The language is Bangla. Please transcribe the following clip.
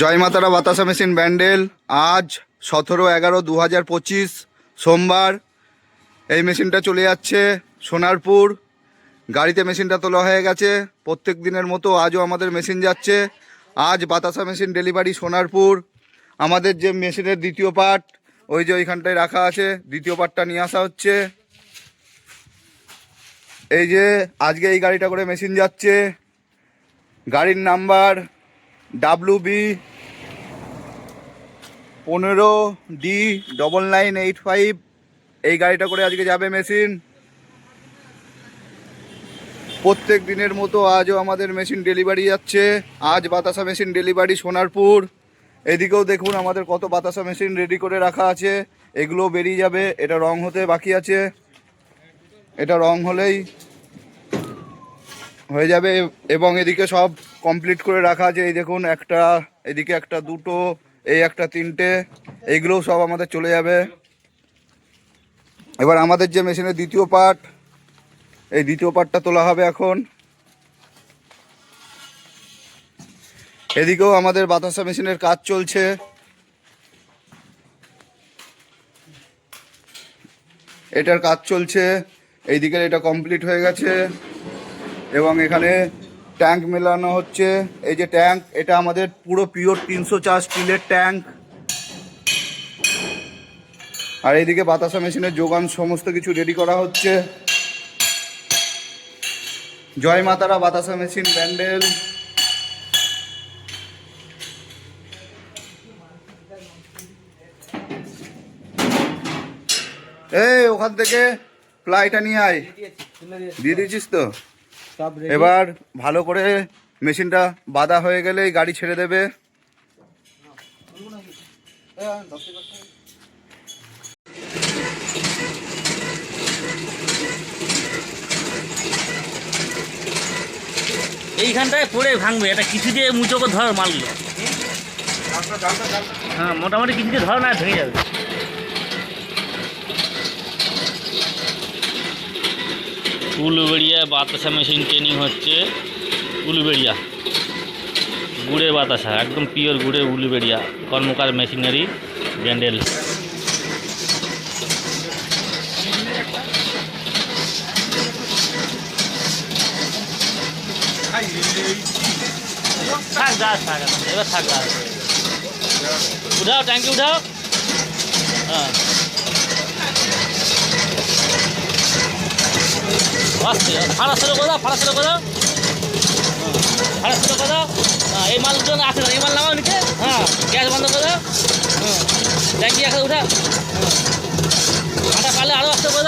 জয় মাতারা বাতাসা মেশিন ব্যান্ডেল। আজ সতেরো এগারো দু হাজার পঁচিশ সোমবার এই মেশিনটা চলে যাচ্ছে সোনারপুর। গাড়িতে মেশিনটা তোলা হয়ে গেছে। প্রত্যেক দিনের মতো আজও আমাদের মেশিন যাচ্ছে। আজ বাতাসা মেশিন ডেলিভারি সোনারপুর। আমাদের যে মেশিনের দ্বিতীয় পার্ট, ওই যে ওইখানটায় রাখা আছে, দ্বিতীয় পার্টটা নিয়ে আসা হচ্ছে। এই যে আজকে এই গাড়িটা করে মেশিন যাচ্ছে। গাড়ির নাম্বার ডাব্লু বি পনেরো D double nine eight five এই গাড়িটা করে আজকে যাবে মেশিন প্রত্যেক দিনের মতো আজও আমাদের মেশিন ডেলিভারি যাচ্ছে। আজ বাতাসা মেশিন ডেলিভারি সোনারপুর। এদিকেও দেখুন আমাদের কত বাতাসা মেশিন রেডি করে রাখা আছে। এগুলো বেরিয়ে যাবে। এটা রং হতে বাকি আছে। এটা রং হলেই হয়ে যাবে এবং এদিকে সব কমপ্লিট করে রাখা আছে। এই দেখুন, একটা, এদিকে একটা দুটো, এই একটা তিনটে, এইগুলোও সব আমাদের চলে যাবে। এবার আমাদের যে মেশিনের দ্বিতীয় পার্ট এই দ্বিতীয় পার্টটা তোলা হবে এখন। এদিকেও আমাদের বাতাসা মেশিনের কাজ চলছে। এটার কাজ চলছে। এই দিকের এটা কমপ্লিট হয়ে গেছে। এবং এখানে ট্যাঙ্ক মেলানো হচ্ছে। এই যে ট্যাঙ্ক এটা আমাদের পুরো পিওর তিনশো চার স্টিলের ট্যাঙ্ক। আর এইদিকে বাতাসা মেশিনের যোগান সমস্ত কিছু রেডি করা হচ্ছে। জয় মাতারা বাতাসা মেশিন ব্যান্ডেল। এই ওখান থেকে প্লাইটা নিয়ে আয়। দিয়ে দিয়েছিস তো? এবার ভালো করে মেশিনটা বাঁধা হয়ে গেলেই গাড়ি ছেড়ে দেবে। এইখানটায় পড়ে ভাঙবে এটা কিছু দিয়ে মুচো করে ধর মালগুলো হ্যাঁ মোটামুটি কিছু দিয়ে ধর না ভেঙে যাবে। উলুবেড়িয়া বাতাসা মেশিন ট্রেনিং হচ্ছে উলুবেড়িয়া। গুড়ের বাতাসা, একদম পিওর গুড়ের উলুবেড়িয়া, কর্মকার মেশিনারি ব্যান্ডেল। থাক গাছ থাক, এবার থাক গাছ উঠাও ট্যাঙ্কি উঠাও। হ্যাঁ। আসছে ভাড়া ছিল করে দাও ভাড়া ছিল করে দাও ভাড়া ছিল করে দাও এই মাল জন্য আসে না? এই মাল নামাও নিচে। হ্যাঁ গ্যাস বন্ধ করে দাও। হ্যাঁ ট্যাঙ্কি একটা উঠা। আটা পারলে আরও আসতে করে